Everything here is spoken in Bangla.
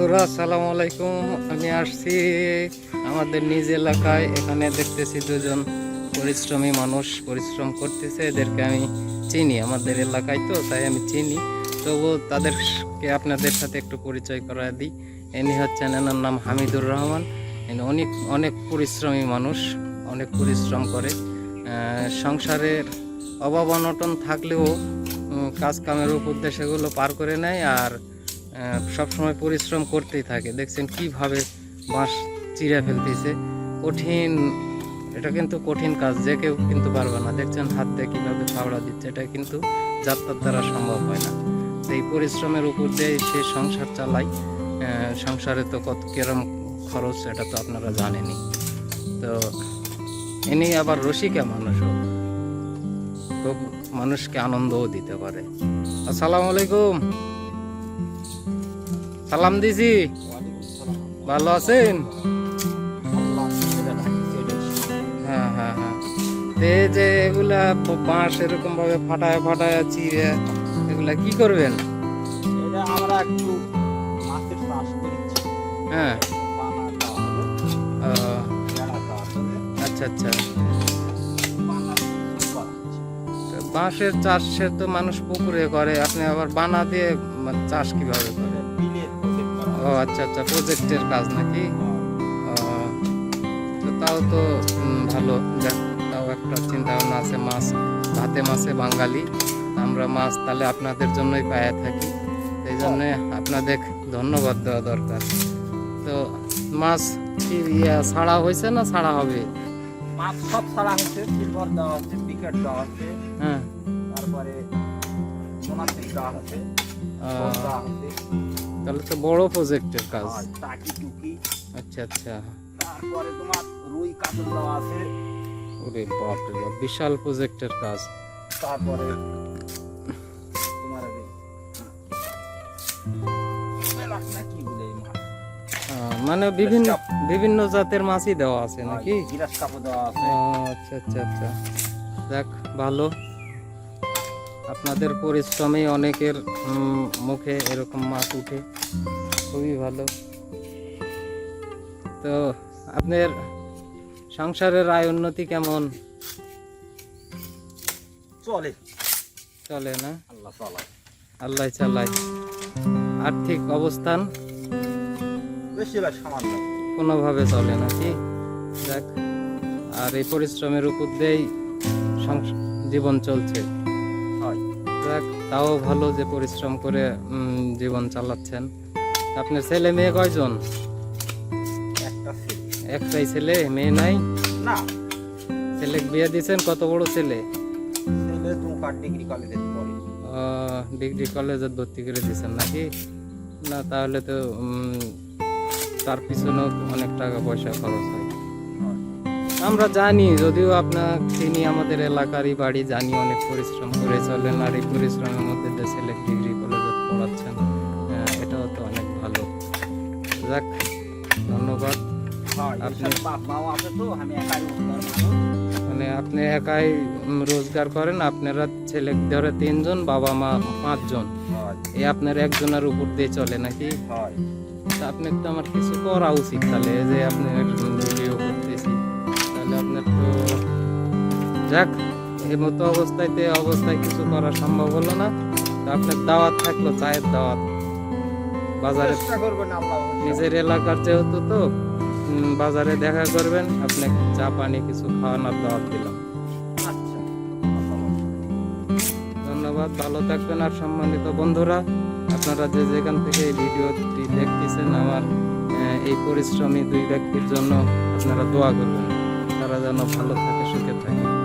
বন্ধুরা আসসালামু আলাইকুম। আমি আসছি আমাদের নিজ এলাকায়। এখানে দেখতেছি দুজন পরিশ্রমী মানুষ পরিশ্রম করতেছে। এদেরকে আমি চিনি আমাদের এলাকায় তো তাই আমি চিনি। তবু তাদেরকে আপনাদের সাথে একটু পরিচয় করা দিই। ইনি হচ্ছেন এনার নাম হামিদুর রহমান। ইনি অনেক অনেক পরিশ্রমী মানুষ অনেক পরিশ্রম করে। সংসারের অভাব অনটন থাকলেও উম, কাজ কামের উপর সেগুলো পার করে নেয়। আর সবসময় পরিশ্রম করতেই থাকে। দেখছেন কীভাবে বাঁশ চিরে ফেলতেছে। কঠিন, এটা কিন্তু কঠিন কাজ, যে কেউ কিন্তু পারবে না। দেখছেন হাত দিয়ে কীভাবে ফাওড়া দিচ্ছে, এটা কিন্তু যাত্রার দ্বারা সম্ভব হয় না। সেই পরিশ্রমের উপর দিয়ে সে সংসার চালায়। সংসারে তো কত কিরম খরচ, এটা তো আপনারা জানেনই। তো ইনি আবার রসিকা মানুষও খুব মানুষকে আনন্দও দিতে পারে। আসসালামু আলাইকুম। সালাম দিছি ভালো আছেন হ্যাঁ হ্যাঁ হ্যাঁ এই যে এগুলা বাঁশ এরকম ভাবে ফাটায় ফাটায় চিড়ে এগুলা কি করবেন এটা আমরা একটু মাছের চাষ করেছি হ্যাঁ আচ্ছা আচ্ছা বাঁশের চাষ সে তো মানুষ পুকুরে করে আপনি আবার বানা দিয়ে চাষ কীভাবে করে ও আচ্ছা আচ্ছা প্রজেক্টের কাজ নাকি? তাও তো ভালো। যাক তাও একটা চিন্তা ভাবনা আছে মাছ ভাতে মাছে বাঙালি। আমরা মাছ তাহলে আপনাদের জন্যই পায়ে থাকি। এই জন্য আপনাদের ধন্যবাদ দেওয়া দরকার। তো মাছ কি ইয়া ছাড়া হয়েছে না ছাড়া হবে? মাছ সব ছাড়া হচ্ছে সিলভার দেওয়া হচ্ছে পিকেট দেওয়া হচ্ছে হ্যাঁ। তারপরে সোনার দেওয়া হচ্ছে দেওয়া হচ্ছে তাহলে তো বড় প্রজেক্টের কাজ। টাকি টুকি আচ্ছা আচ্ছা। তারপরে তোমার রুই কাতল দেওয়া আছে। ওরে বাপ বিশাল প্রজেক্টের কাজ। তারপরে তোমার কি বলে মানে বিভিন্ন বিভিন্ন জাতের মাছই দেওয়া আছে নাকি? দেওয়া আছে। আচ্ছা আচ্ছা আচ্ছা। যাক ভালো। আপনাদের পরিশ্রমে অনেকের মুখে এরকম মাছ উঠে। খুবই ভালো। তো আপনার সংসারের আয় উন্নতি কেমন? চলে। চলে না? আল্লাহ চালায় আল্লাহ চালায়। আর্থিক অবস্থান? বেশিরভাগ সামান্য। কোনোভাবে চলে না কি? যাক আর এই পরিশ্রমের উপর দিয়েই জীবন চলছে। যাক তাও ভালো যে পরিশ্রম করে জীবন চালাচ্ছেন। আপনার ছেলে মেয়ে কয়জন? একটাই ছেলে মেয়ে নাই? না। ছেলে বিয়ে দিয়েছেন কত বড় ছেলে? ডিগ্রি কলেজে পড়ে। ডিগ্রি কলেজে ভর্তি করে দিয়েছেন নাকি? না তাহলে তো তার পিছনেও অনেক টাকা পয়সা খরচ হয়। আমরা জানি যদিও আপনার তিনি আমাদের এলাকারই বাড়ি জানি অনেক পরিশ্রম করে চলেন আর এই পরিশ্রমের মধ্যে যে ডিগ্রি কলেজে পড়াচ্ছেন। এটাও তো অনেক ভালো। যাক ধন্যবাদ। আপনি- মানে আপনি একাই রোজগার করেন আপনারা ছেলে ধরে তিনজন বাবা মা পাঁচজন। এই আপনার একজনের উপর দিয়ে চলে নাকি? হয়। তা আপনার তো আমার কিছু করা উচিত তাহলে এই যে আপনি ভিডিও তো যাক এই মতো অবস্থাতে অবস্থায় কিছু করা সম্ভব হলো না। তো আপনার দাওয়াত থাকল চায়ের দাওয়াত। বাজারে। নিজের এলাকার যেহেতু তো বাজারে দেখা করবেন আপনি চা পানি কিছু খাওয়ানোর দাওয়াত দিলাম। আচ্ছা। ধন্যবাদ ভালো থাকবেন। আর সম্মানিত বন্ধুরা আপনারা যে যেখান থেকে এই ভিডিওটি দেখতেছেন আমার এই পরিশ্রমী দুই ব্যক্তির জন্য আপনারা দোয়া করবেন। তারা যেন ভালো থাকে সুখে থাকে।